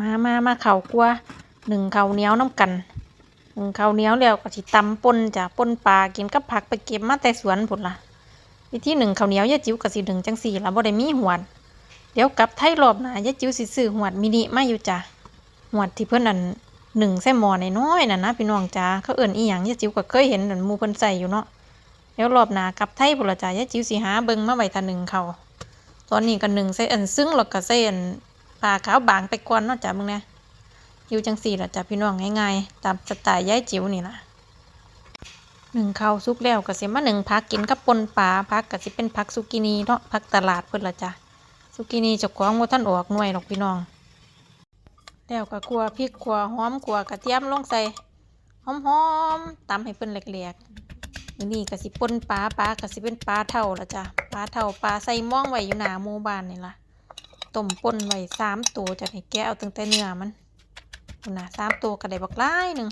มามามาเข่ากลัวหนึ่งเข่าเนี้ยวน้ำกันหนึ่งเข่าเนี้ยวแล้วก็สิตำป่นจ้ะป่นปลากินกับผักไปเก็บมาแต่สวนพุ่นล่ะวิธีหนึ่งเข้าเนี้ยวยาจิ๋วก็สิหนึ่งจังสี่ละบ่ได้มีหวดเดี๋ยวกลับไทยรอบหน้ายาจิ๋วสิซื้อหวดมินิมาอยู่จ้ะหวดที่เพิ่อนอันหนึ่งใส่หม้อนน้อยน่ะนะพี่น้องจ้าเขาเอิ้นอีหยังยาจิ๋วก็เคยเห็นอันมูเพิ่นใส่อยู่เนาะเดี๋ยวรอบหน้ากลับไทยพุ่นละจ้ายาจิ๋วสิหาเบิ่งมาไว้ทาหนึ่งเขาตอนนี้ก็หนึ่งใส่อันซึ้งแล้วก็ใส่อัน ผ้าขาวบางไปก่อนเนาะจ้ะมึงเนี่ยอยู่จังสี่ละจ้ะพี่น้องง่ายๆตามสไตล์ยายจิ๋วนี่ล่ะหนึ่งข้าวสุกแล้วก็สิมาหนึ่งพักกินกับปนปลาพักก็สิเป็นพักสุกินีเนาะพักตลาดเพิ่นละจ้ะสุกินีจ้าของบ่ท่านออกหน่วยหรอกพี่น้อง แล้วก็ขัวพริกขัวหอมขัวกระเทียมลงใส่หอมๆตำให้เพิ่นแหลกๆมื้อนี้ก็สิปนปลาปลาก็สิเป็นปลาเท่าละจ้ะปลาเท่าปลาใส่ม่องไว้อยู่หน้าหมู่บ้านนี่ล่ะ ต้มป่นไว้สามตัวจะให้แกเอาตั้งแต่เนื้อมันนะสามตัวก็ได้บักหลายหนึ่ง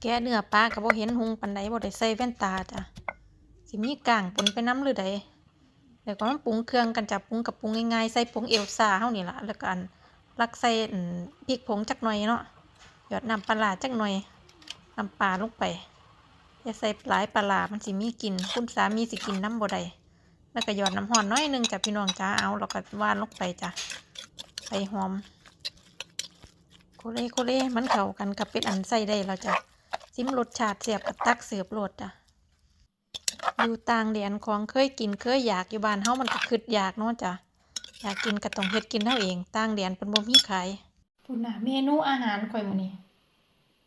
แกเนื้อปลาก็บ่เห็นหุงปานใดบ่ได้ใส่แว่นตาจ้ะสิมีกลางปนไปน้ำหรือใดแล้วก็มาปรุงเครื่องกันจ้ะปรุงกับปรุงง่ายๆใส่ผงเอลซาเฮานี่ล่ะแล้วก็อันรักใส่พริกผงจักหน่อยเนาะหยอดน้ำปลาจักหน่อยน้ำปลาลงไปอย่าใส่หลายปลาร้ามันสิมีกลิ่นคุณสามีสิกินน้ำบ่ได้ แล้วก็หยอดน้ำร้อนน้อยหนึงจ้ะพี่น้องจ้าเอาแล้วก็วานลงไปจ้ะไปหอมโคเลโคเลมันเข้ากันกับเป็ดอันใส่ได้แล้วจ้ะซิมรสชาติเสียบกับตักเสือบรสอะอยู่ต่างแดนของเคยกินเคยอยากอยู่บ้านเฮามันก็คิดอยากเนาะจ้ะอยากกินก็ต้องเฮ็ดกินเฮาเองต่างแดนเพิ่นบ่มีขายพุ่นน่ะเมนูอาหารข่อยมื้อนี้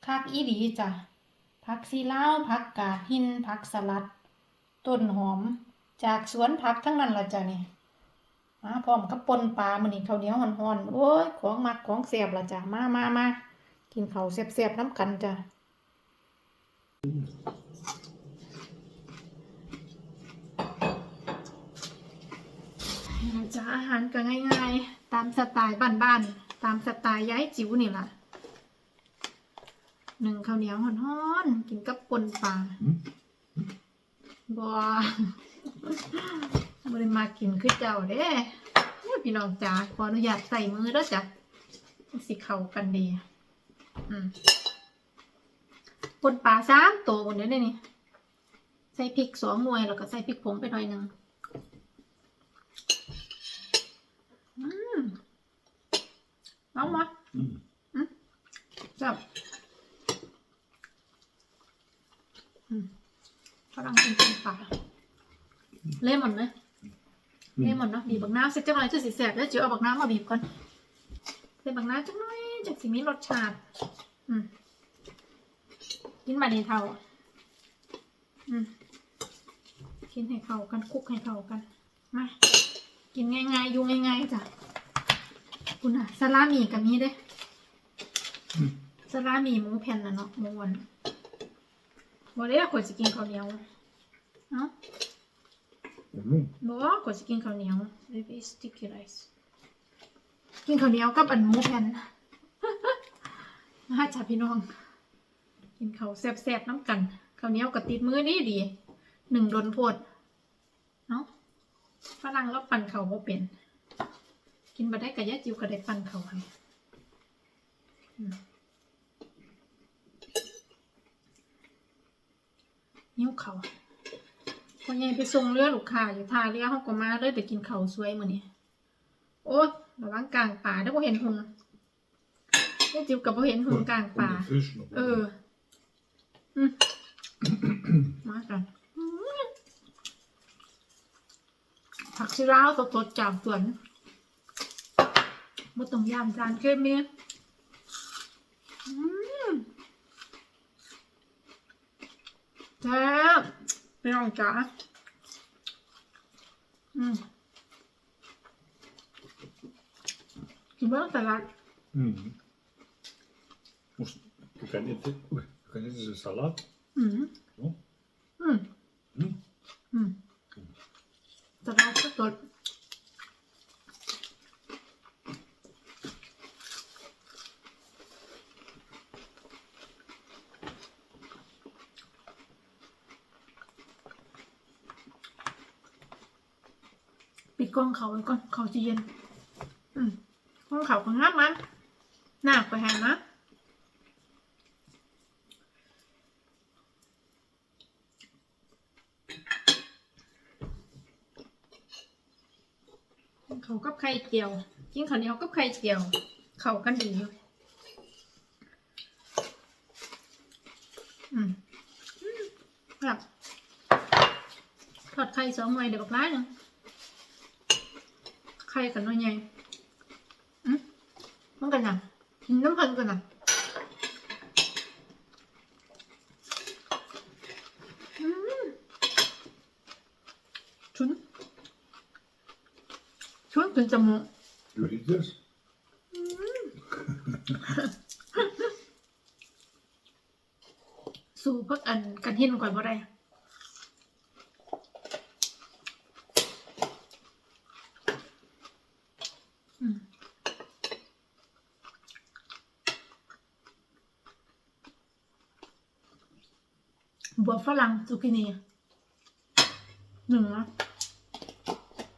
คักอีหลีจ้ะผักซีลาวผักกาดหินผักสลัด ต้นหอม จากสวนผักทั้งนั้นล่ะจ้ะนี่มาพร้อมกับป่นปลามื้อนี้ข้าวเหนียวฮ้อนๆโอ้ยของมักของแซ่บล่ะจ้ะมามามากินข้าวแซ่บๆน้ำกันจ้ะจะอาหารก็ง่ายๆ ตามสไตล์บ้านๆ ตามสไตล์ย้ายจิ๋วนี่ล่ะหนึ่งข้าวเหนียวฮ้อนๆ กินกับปนปลาบัว บริมากินคือเจ้าเด้พี่น้องจ๋าขออนุญาตใส่มือแล้วจ้ะสิเข้ากันดีอืมปนปลาสามตัวหมดเลยนี่ใส่พริกสองหน่วยแล้วก็ใส่พริกผงไปหน่อยหนึ่งอืมเอามาอืมจับอืมฝรั่งกินเป็นปลา เลมอนไหมเลมอนเนาะบีบบักน้ำสักจังหน่อยจะสิแสบแล้วเจียวเอาบักน้ำมาบีบก่อนใส่บักน้ำจังหน่อยจากสิมีรสชาติอืมกินมาในเท่าอืมกินให้เข้ากันคลุกให้เข้ากันมากินง่ายๆอยู่ง่ายๆจ้ะคุณอะสลาหมี่กับมีเด้อืมสลาหมี่หมูแผ่นน่ะเนาะหมูวันบ่ได้ข่อยสิกินข้าวเหนียวเนาะ Mm. บ่ข่อยสิกินข้าวเหนียว baby sticky rice กินข้าวเหนียวกับอันหมูแผ่นมาจ้ะพี่น้อง กินข้าวแซ่บๆน้ำกันข้าวเหนียวก็ติดมือดีดีหนึ่งโดนโพดเนาะฝรั่งแล้วปั่นข้าวบ่เป็นกินบ่ได้ก็ยาจิ๋วก็ได้ปั่นข้าวให้อืมหิวข้าว พ่อใหญ่ไปส่งเรือลูกค้าอยู่ท่าเรือเฮาก็มาเลยไปกินข้าวสวยมื้อนี้โอ้ยระวังกลางป่าเด้อบ่เห็นหุงยายจิ๋วก็บ่เห็นหุงกลางป่า Und Fisch noch. เอออืมมากันอืมผักชีลาวสดๆจากสวนบ่ต้องยามจานเคมีอืมแซ่บ ไปลองจ้าอืมกินเบื้องตลาด Mm. Måste, du kan inte, oj, du kan inte se sallad. อืม Ja. อืม Mm. อืมตลาดสด ปิดกล้องเขาไว้ก่อนเขาจะเย็น อืมห้องเขาของห้ามมันหนักไปแหงนะเขากับไข่เจียวกินข้าวเหนียวกับไข่เจียว เข้ากันดีอยู่อืมครับทอดไข่สองหน่วยเดี๋ยวบอกร้ายหนึง ไข่กับหน่วยใหญ่อืมมันกันยังกินน้ำเพลินกันนะอืมชุนชุนถึงจมูก You eat this? สู่พวกอันกันเห็นก่อนบ่ได้ บัวฝรั่งซูกินีหนึ่งนะ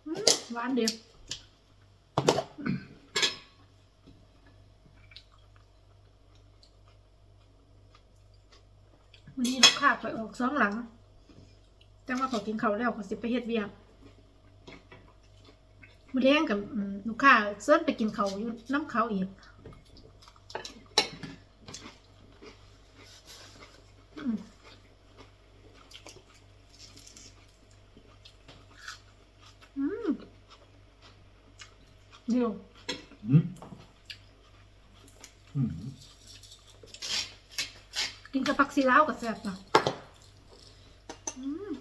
อืมหวานเดียววันนี้ลูกค้าไปออกสองหลัง จังว่าขอกินเขาแล้วขอสิไปเฮ็ดเวียกมื้อแรงกับลูกค้าเซิ้นไปกินเขาอยู่น้ำเขาอีกอืมอืม เดี๋ยว Mm. Mm. กินกับผักซีลาวกับแซ่บนะอืม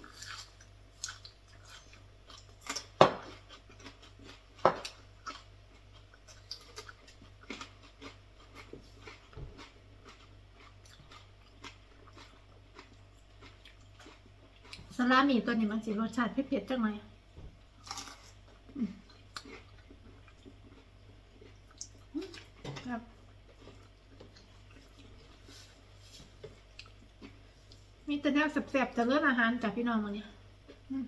สลามีตัวนี้มันสิรสชาติเผ็ดๆจังหน่อยอืมอืม ครับ มีแต่แนวแสบๆจะเลือกอาหารจากพี่น้องวันนี้อืม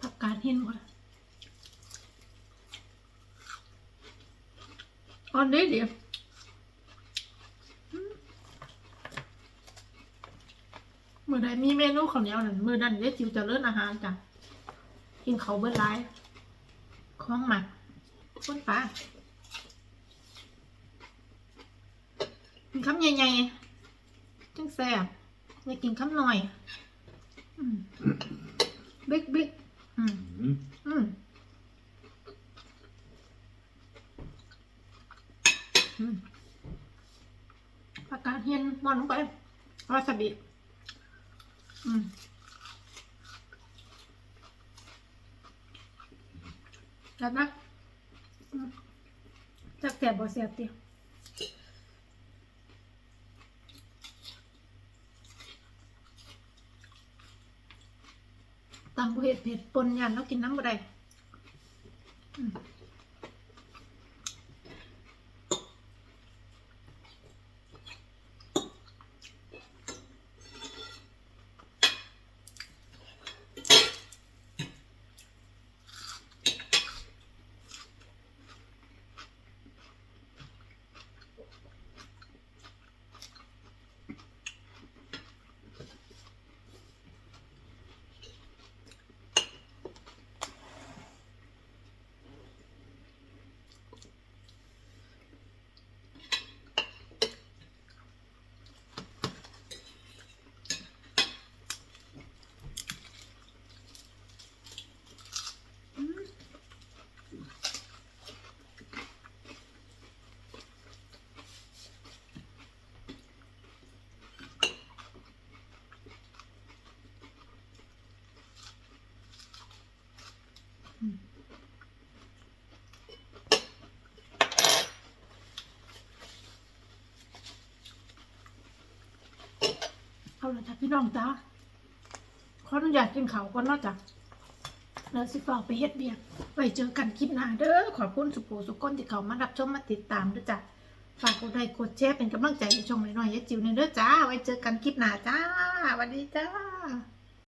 ผักกาดเห็นก่อนอ่อนได้เดียวมือ ใดมีเมนูข้าวเหนียวนั่นมือนั้นเดี๋ยวจิวจะเลิศอาหารจ้ะกินเขาวเบิดร้ายของหมักต้นปลากินคำใหญ่ๆจังแซ่บอย่ากินคำหน่อยอืมบิ๊กบิ๊กอืม Mm. อืมอืมผักกาดเฮียนมอนลงไปวาซาบิอืม จัดนะจักแสบบ่แสบเตียวตำบ่เห็ดเผ็ดปนยันแล้วกินน้ำบ่ได้อืม เอาละจ้ะพี่น้องจ้าขออนุญาตกินข้าวก่อนเนาะจ้ะแล้วสิฟอกไปเฮ็ดเบียกไว้เจอกันคลิปหน้าเด้อขอบคุณสุโขสุก้นที่เขามารับชมมาติดตามด้วยจ้ะฝากกดไลค์กดแชร์เป็นกำลังใจให้ช่องหน่อยๆยะจิ๋วในอยเด้อจ้า ไว้เจอกันคลิปหน้าจ้าสวัสดีจ้า